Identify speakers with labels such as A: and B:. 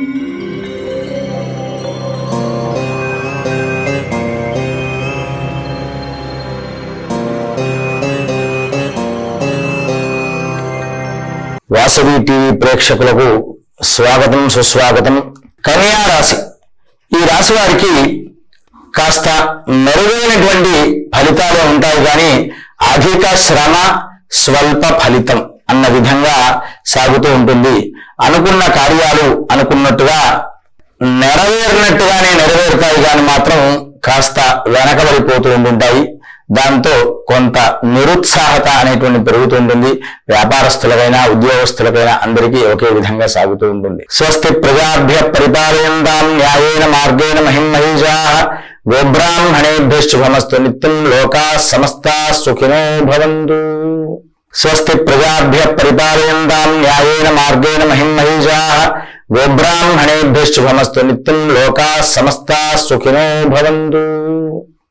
A: Vasavi TV ప్రేక్షకులకు స్వాగతం సుస్వాగతం. కన్యా రాశి. ఈ రాశి వారికి కాస్త మెరుగైనటువంటి ఫలితాలే ఉంటాయి కానీ అధిక శ్రమ స్వల్ప ఫలితం అన్న విధంగా సాగుతూ ఉంటుంది. అనుకున్న కార్యాలు అనుకున్నట్టుగా నెరవేరినట్టుగానే నెరవేరుతాయి కానీ మాత్రం కాస్త వెనకబడిపోతూ ఉంటుంటాయి దాంతో కొంత నిరుత్సాహత అనేటువంటి పెరుగుతుంటుంది వ్యాపారస్తులకైనా ఉద్యోగస్తులకైనా అందరికీ ఒకే విధంగా సాగుతూ ఉంటుంది. స్వస్తి ప్రజాభ్య పరిపాలయంతాం న్యాయేన మార్గేణ మహిమహీజా గోబ్రాహ్మణేభ్య శుభమస్తు నిత్యం లోకా సమస్తా సుఖినో భవంతు. స్వస్తి ప్రజాభ్య పరిపాలయంతాం న్యాయేన మార్గేణ మహిమహీజా గోబ్రాహ్మణేభ్య శుభమస్తు నిత్యం లోకా సమస్త సుఖినో భవంతు